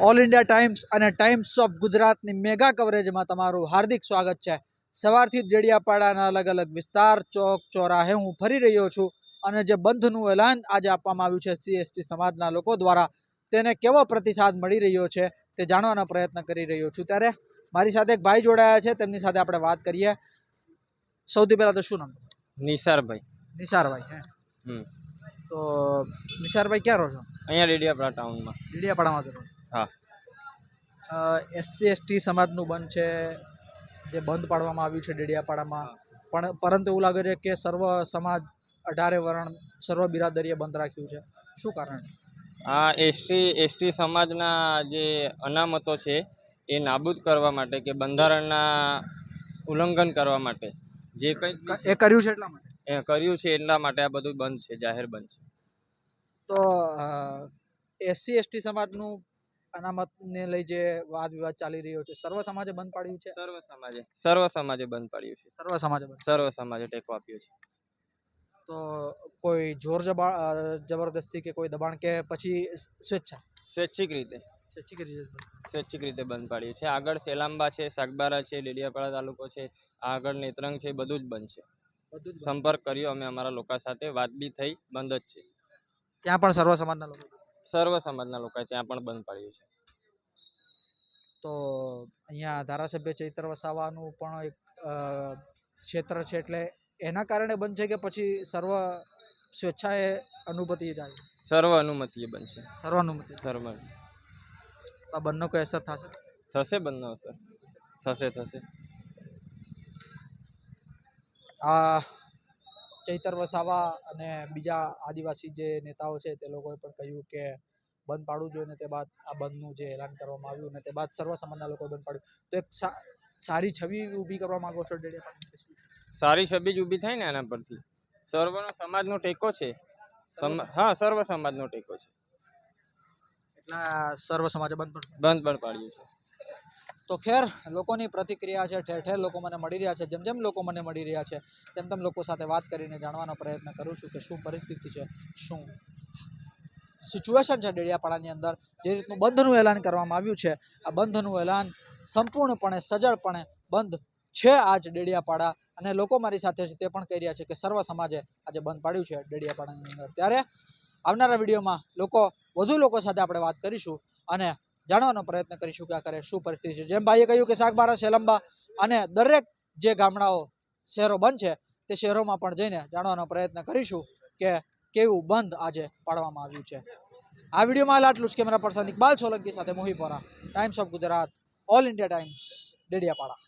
All India times અને times of ગુજરાતની mega કવરેજમાં તમારું હાર્દિક સ્વાગત છે. સવારથી ડેડિયાપાડાના અલગ અલગ વિસ્તાર ચોક ચોરાહે હું ફરી રહ્યો છું અને જે બંધનું એલાન આજે આપવામાં આવ્યું છે સીએસટી સમાજના લોકો દ્વારા તેને કેવો પ્રતિસાદ મળી રહ્યો છે તે જાણવાનો પ્રયત્ન કરી રહ્યો છું. ત્યારે મારી સાથે એક ભાઈ જોડાયા છે તેમની સાથે આપણે વાત કરીએ. સૌથી પહેલાં તો શું નામ? નિસારભાઈ. નિસારભાઈ હે. હમ. તો નિસારભાઈ ક્યાં રહો છો? અહીંયા ડેડિયાપાડા ટાઉનમાં ડેડિયાપાડામાં રહો હા. એસસી એસટી સમાજનું બંધ છે જે બંધ પાડવામાં આવ્યું છે ડેડિયાપાડામાં. પણ પરંતુ એવું લાગે છે કે સર્વ સમાજ અઢારે વર્ણ સર્વ બિરાદરીએ બંધ રાખ્યું છે. શું કારણ? આ એસટી એસટી સમાજના જે અનામતો છે એ નાબૂદ કરવા માટે કે બંધારણના ઉલ્લંઘન કરવા માટે જે કંઈ એ કર્યું છે એટલા માટે? એ કર્યું છે એટલા માટે આ બધું બંધ છે જાહેર બંધ છે. તો એસસી એસટી સમાજનું અનામતને લઈ જે વાદ વિવાદ ચાલી રહ્યો છે સર્વ સમાજે બંધ પાડ્યું છે? સર્વ સમાજે. સર્વ સમાજે બંધ પાડ્યું છે. સર્વ સમાજે સર્વ સમાજે ટેકો આપ્યો છે. તો કોઈ જોર જબરદસ્તી કે કોઈ દબાણ કે પછી સ્વેચ્છા? સ્વૈચ્છિક રીતે. સ્વૈચ્છિક રીતે બંધ. સ્વૈચ્છિક રીતે બંધ પાડ્યું છે. આગળ સેલાંબા છે સાગબારા છે ડેડિયાપાડા તાલુકો છે આગળ નેત્રંગ છે બધું જ બંધ છે. બધું. સંપર્ક કર્યો અમે અમારા લોકો સાથે વાત બી થઈ બંધ જ છે. ત્યાં પણ સર્વ સમાજના લોકો? સર્વ સમાજના લોકોએ ત્યાં પણ બંધ પાડ્યું છે. તો અહીંયા ધારાસભ્ય ચૈત્ર વસાવાનું પણ એક ક્ષેત્ર છે એટલે એના કારણે છે કે પછી સર્વ સ્વેચ્છાએ અનુમતિ જાય સર્વ અનુમતિએ બનશે સર્વ અનુમતિ? સર્વ તો આ બંને કોઈ અસર થશે? થશે બંને સર થશે થશે. આ ચૈતર વસાવા અને બીજા આદિવાસી જે નેતાઓ છે તે લોકોએ પણ કહ્યું કે બંધ પાડવું જોઈએ ને તે બાદ આ બંધનું જે એલાન કરવામાં આવ્યું અને તે બાદ સર્વ સમાજના લોકોએ બંધ પાડ્યું. તો એક સારી છબી ઊભી કરવા માંગો છો? સારી છબી જ ઊભી થાય ને આના પરથી. સર્વનો સમાજનો ટેકો છે. હા સર્વ સમાજનો ટેકો છે. એટલે સર્વ સમાજે બંધ બંધ પણ પાડ્યું છે. તો ખેર લોકોની પ્રતિક્રિયા છે ઠેર ઠેર લોકો મને મળી રહ્યા છે જેમ જેમ લોકો મને મળી રહ્યા છે તેમ તેમ લોકો સાથે વાત કરીને જાણવાનો પ્રયત્ન કરું છું કે શું પરિસ્થિતિ છે શું સિચ્યુએશન છે ડેડિયાપાડાની અંદર, જે રીતનું બંધનું એલાન કરવામાં આવ્યું છે. આ બંધનું એલાન સંપૂર્ણપણે સજળપણે બંધ છે આજ ડેડિયાપાડા અને લોકો મારી સાથે છે તે પણ કહી રહ્યા છે કે સર્વ સમાજે આજે બંધ પાડ્યું છે ડેડિયાપાડાની અંદર. ત્યારે આવનારા વિડીયોમાં લોકો, વધુ લોકો સાથે આપણે વાત કરીશું અને જાણવાનો પ્રયત્ન કરીશું કે આખરે શું પરિસ્થિતિ છે. જેમ ભાઈએ કહ્યું કે સાગબારા સેલંબા અને દરેક જે ગામડાઓ, શહેરો બંધ છે તે શહેરોમાં પણ જઈને જાણવાનો પ્રયત્ન કરીશું કે કેવું બંધ આજે પાડવામાં આવ્યું છે. આ વિડીયોમાં હાલ આટલું જ. કેમેરા પર્સન ઇકબાલ સોલંકી સાથે Mohipora Times of Gujarat All India Times Dediapada.